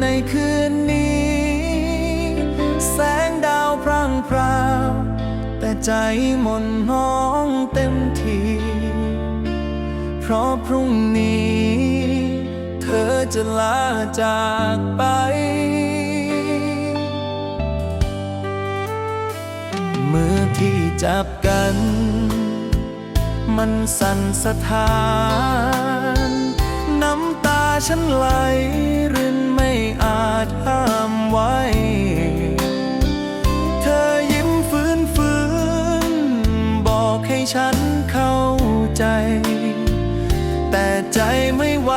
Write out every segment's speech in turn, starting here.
ในคืนนี้ แสงดาวพร่างพราว แต่ใจหม่นน้องเต็มที เพราะพรุ่งนี้ เธอจะลาจากไปมือที่จับกัน มันสั่นสะท้าน น้ำตาฉันไหลรินไม่อ ไว้ เธอยิ้มฟื้นฟื้น บอกให้ฉันเข้าใจ แต่ใจไม่ไหว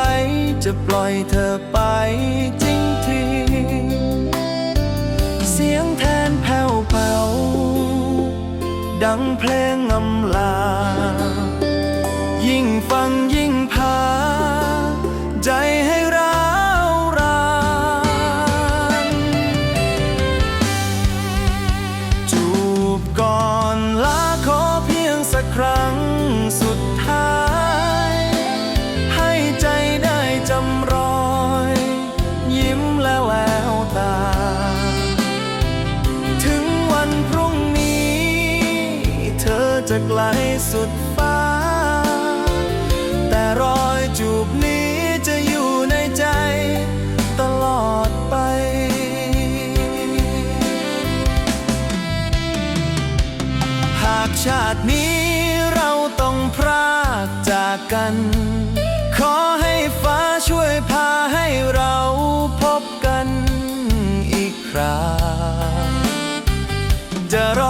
จะปล่อยเธอไปจริงทีเสียงแทนแผ่วเป่าดังเพลงอำ จ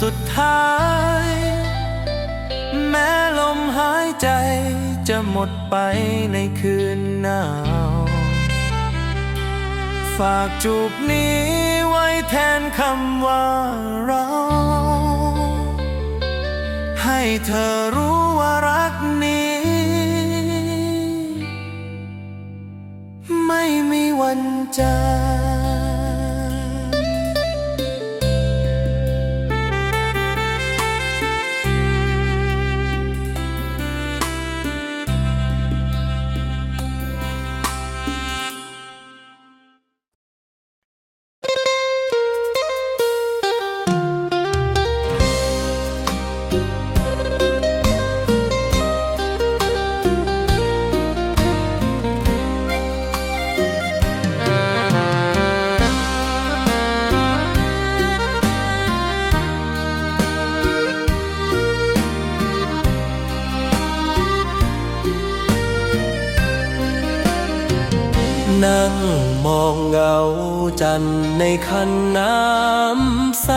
สุดท้าย แม้ลมหายใจจะหมดไปในคืนหนาว ฝากจูบนี้ไว้แทนคำว่าเรา ให้เธอรู้ว่ารักนี้ ไม่มีวันจาง มองเงาจันในคันน้ำใส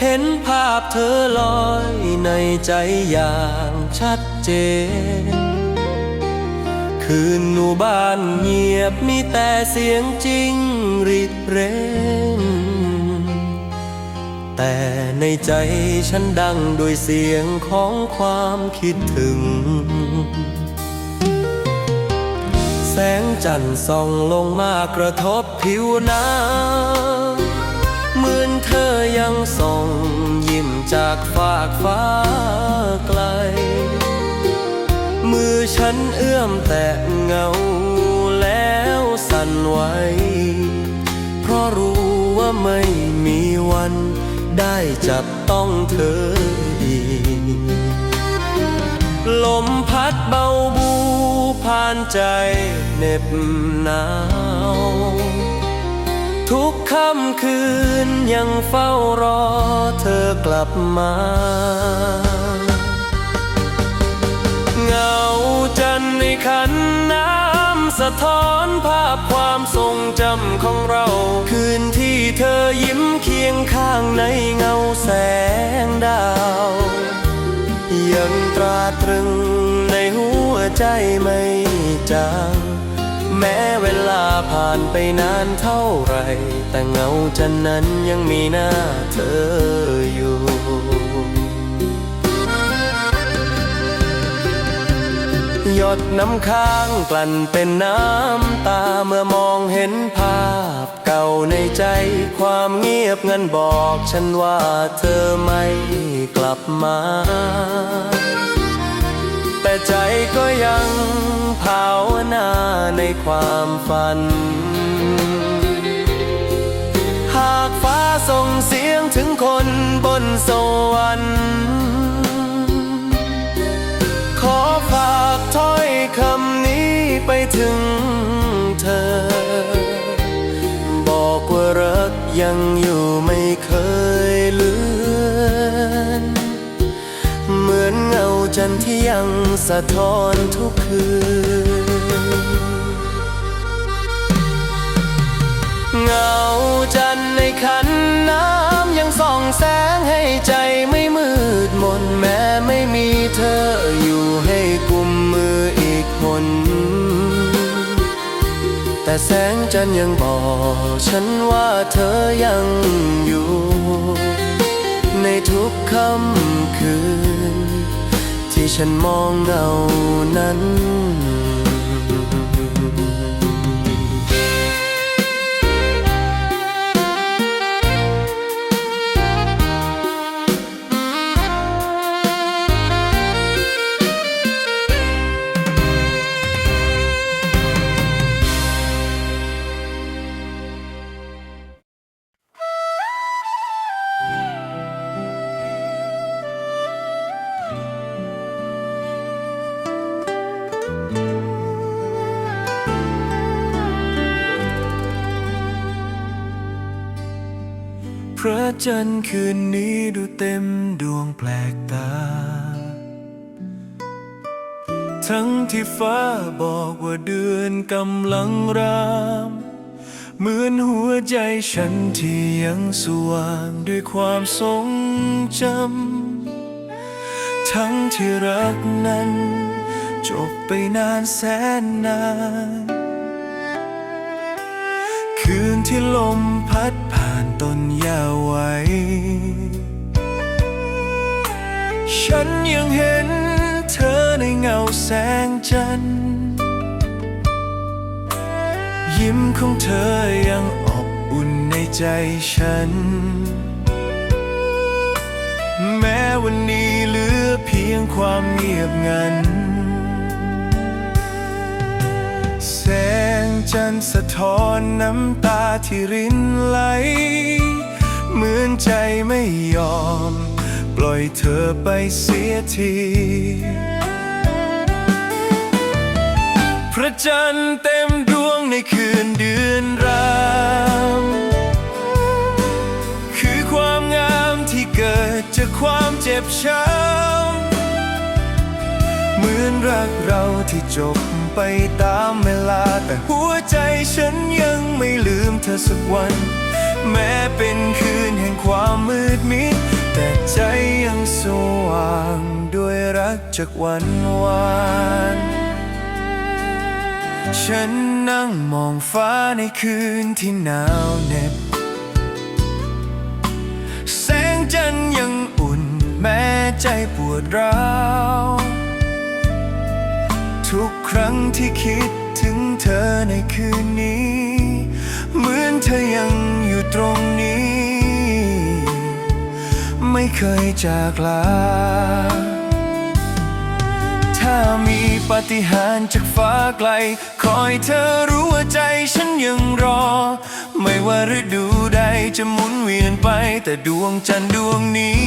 เห็นภาพเธอลอยในใจอย่างชัดเจน คืนหนูบ้านเงียบมีแต่เสียงจริงริดเร่งแต่ในใจฉันดังด้วยเสียงของความคิดถึง สงจันทร์ส่องลงมากระทบผิวน้ำเหมือนเธอยังส่องยิ้มจากฟากฟ้าไกล มือฉันเอื้อมแตะเงาแล้วสั่นไหวเพราะรู้ว่าไม่มีวัน ได้จับต้องเธออีก ลมพัดเบาบู ผ่านใจเหน็บหนาว ทุกค่ำคืนยังเฝ้ารอเธอกลับมาเงาจันในขันน้ำสะท้อนภาพความทรงจำของเรา คืนที่เธอยิ้มเคียงข้างในเงาแสงดาว ยังตราตรึง หัวใจไม่จางแม้เวลาผ่านไปนานเท่าไร แต่เงาจันนั้นยังมีหน้าเธออยู่หยดน้ำค้างกลั่นเป็นน้ำตาเมื่อมองเห็นภาพเก่าในใจ ความเงียบเงันบอกฉันว่าเธอไม่กลับมา แต่ใจก็ยังภาวนาในความฝัน หากฟ้าส่งเสียงถึงคนบนสวรรค์ขอฝากถ้อยคำนี้ไปถึงเธอ บอกว่ารักยังอยู่ไม่เคย ยังสะท้อนทุกคืน เงาจันในขันน้ำยังส่องแสงให้ใจไม่มืดมนแม้ไม่มีเธออยู่ให้กุมมืออีกคน แต่แสงจันยังบอกฉันว่าเธอยังอยู่ ฉันมองเงานั้น พระจันทร์คืนนี้ดูเต็มดวงแปลกตา ทั้งที่ฟ้าบอกว่าเดือนกำลังราม เหมือนหัวใจฉันที่ยังสว่างด้วยความทรงจำ ทั้งที่รักนั้น จบไปนานแสนนาน ที่ลมพัดผ่านต้นหญ้าไว้ ฉันยังเห็นเธอในเงาแสงจันทร์ ยิ้มของเธอยังอบอุ่นในใจฉัน แม้วันนี้เหลือเพียงความเงียบงันแสง จันทร์สะท้อนน้ำตาที่รินไหล เหมือนใจไม่ยอม ปล่อยเธอไปเสียทีพระจันทร์เต็มดวงในคืนเดือนรามคือความงามที่เกิดจากความเจ็บช้ำเหมือนรักเราที่จบ ไปตามเวลา แต่หัวใจฉันยังไม่ลืมเธอสักวัน แม้เป็นคืนแห่งความมืดมิด แต่ใจยังสว่างด้วยรักจากวันวานฉันนั่งมองฟ้าในคืนที่หนาวเหน็บ แสงจันทร์ยังอุ่นแม้ใจปวดร้าว ทุกครั้งที่คิดถึงเธอในคืนนี้ เหมือนเธอยังอยู่ตรงนี้ ไม่เคยจากลา ถ้ามีปาฏิหาริย์จากฟ้าไกล คอยเธอรู้ว่าใจฉันยังรอ ไม่ว่าฤดูใดจะหมุนเวียนไป แต่ดวงจันทร์ดวงนี้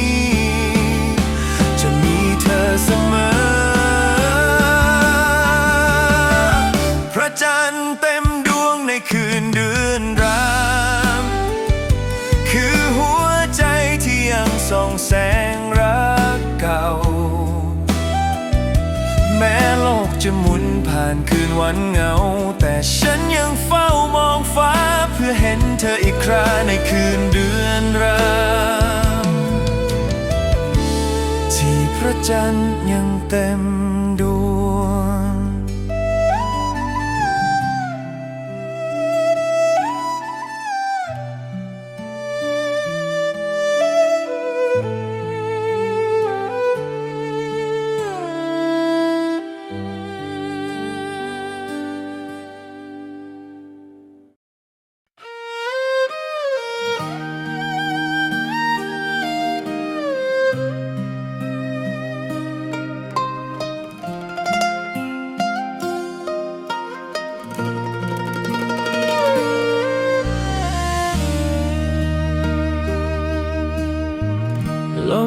จะมีเธอเสมอ จันเต็มดวงในคืนเดือนรามคือหัวใจที่ยังส่องแสงรักเก่า แม้โลกจะหมุนผ่านคืนวันเงา แต่ฉันยังเฝ้ามองฟ้าเพื่อเห็นเธออีกคราในคืนเดือนรามที่พระจันทร์ยังเต็ม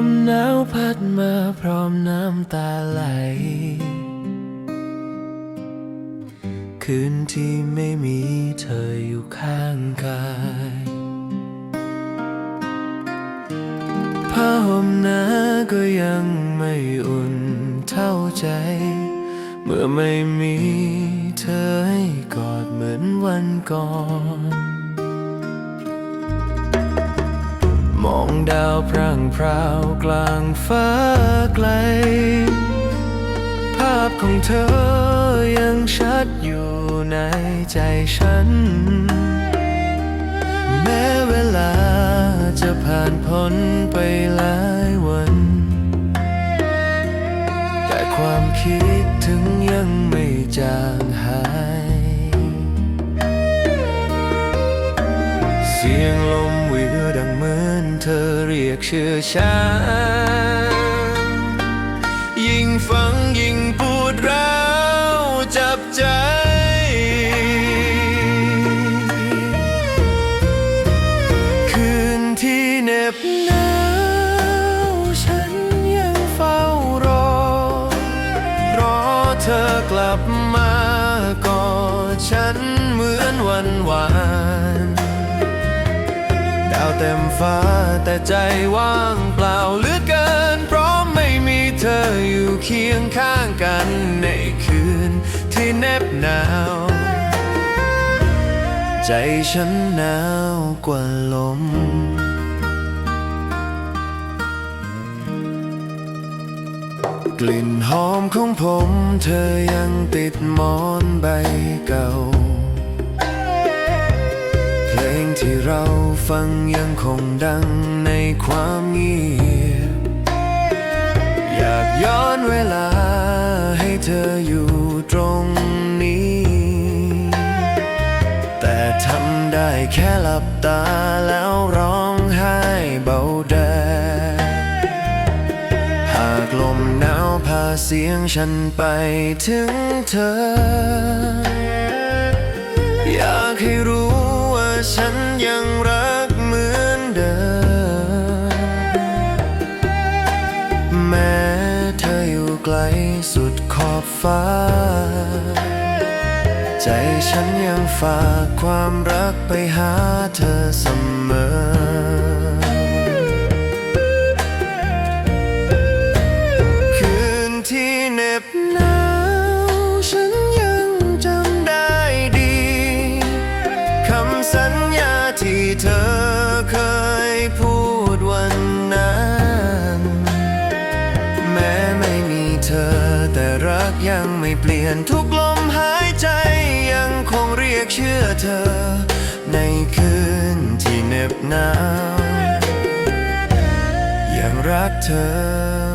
มหนาวพัดมาพร้อมน้ำตาไหล คืนที่ไม่มีเธออยู่ข้างกายผ้าห่มหนาก็ยังไม่อุ่นเท่าใจ เมื่อไม่มีเธอให้กอดเหมือนวันก่อน มองดาวพรางพราวกลางฟ้าไกล ภาพของเธอยังชัดอยู่ในใจฉัน แม้เวลาจะผ่านพ้นไปหลายวัน แต่ความคิดถึงยังไม่จางหาย เรี เต็มฟ้า แต่ใจว่างเปล่าเหลือเกิน เพราะไม่มีเธออยู่เคียงข้างกันในคืนที่เหน็บหนาว ใจฉันหนาวกว่าลมกลิ่นหอมของผมเธอยังติดหมอนใบเก่า ที่เราฟังยังคงดังในความเงียบอยากย้อนเวลาให้เธออยู่ตรงนี้ แต่ทำได้แค่หลับตาแล้วร้องไห้เบาแดงหากลมหนาวพาเสียงฉันไปถึงเธอ อยากให้รู้ว่าฉัน ฟ้า ใจฉันยังฝากความรักไปหาเธอเสมอ ยังไม่เปลี่ยนทุกลมหายใจยังคงเรียกเชื่อเธอ ในคืนที่เหน็บหนาวยังรักเธอ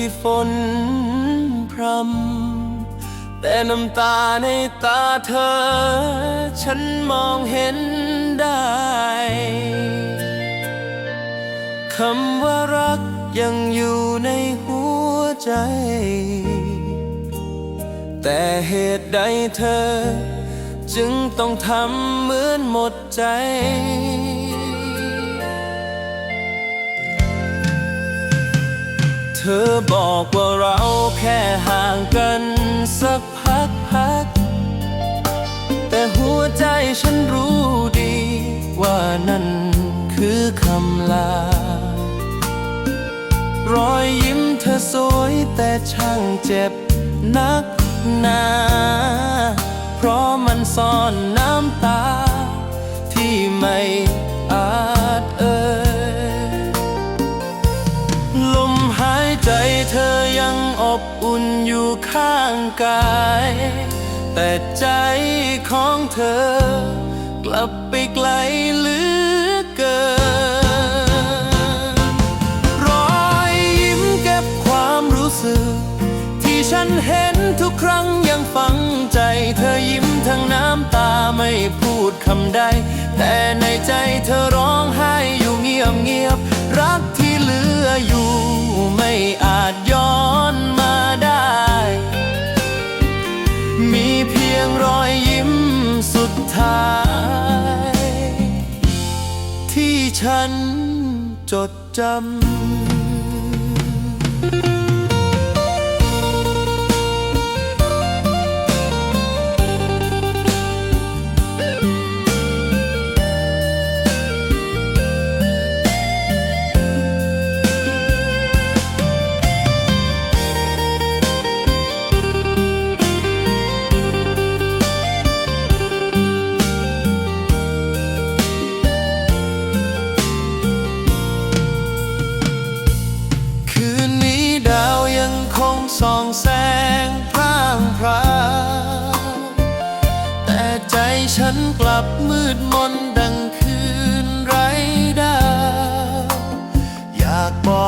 ที่ฝนพรำแต่น้ำตาในตาเธอ ฉันมองเห็นได้คำว่ารักยังอยู่ในหัวใจ แต่เหตุใดเธอ จึงต้องทำเหมือนหมดใจ อบอกว่าเราแค่ห่างกันสักพักพัก แต่หัวใจฉันรู้ดีว่านั่นคือคำลา รอยยิ้มเธอสวยแต่ช่างเจ็บนักหนา เพราะมันซ่อนน้ำตาที่ไม่อาจเอ่ย ใจเธอยังอบอุ่นอยู่ข้างกาย แต่ใจของเธอ กลับไปไกลเหลือเกิน รอยยิ้มเก็บความรู้สึก ที่ฉันเห็นทุกครั้งยังฝังใจ เธอยิ้มทั้งน้ำตาไม่พูดคำใดแต่ จดจำ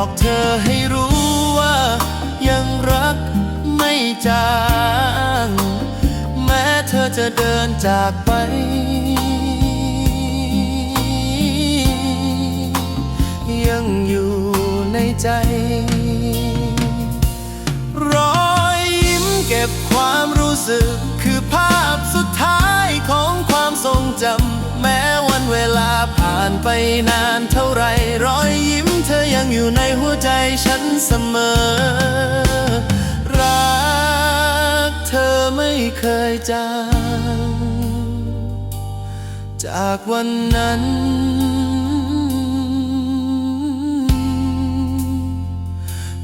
บอกเธอให้รู้ว่า ยังรักไม่จาง แม้เธอจะเดินจากไป ยังอยู่ในใจ รอยยิ้มเก็บความรู้สึกคือภาพสุดท้ายของความทรงจำแม้วันเวลาานไปนานเท่าไรรอยยิ้มเธอยังอยู่ในหัวใจฉันเสมอ รักเธอไม่เคยจางจากวันนั้น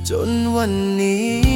จนวันนี้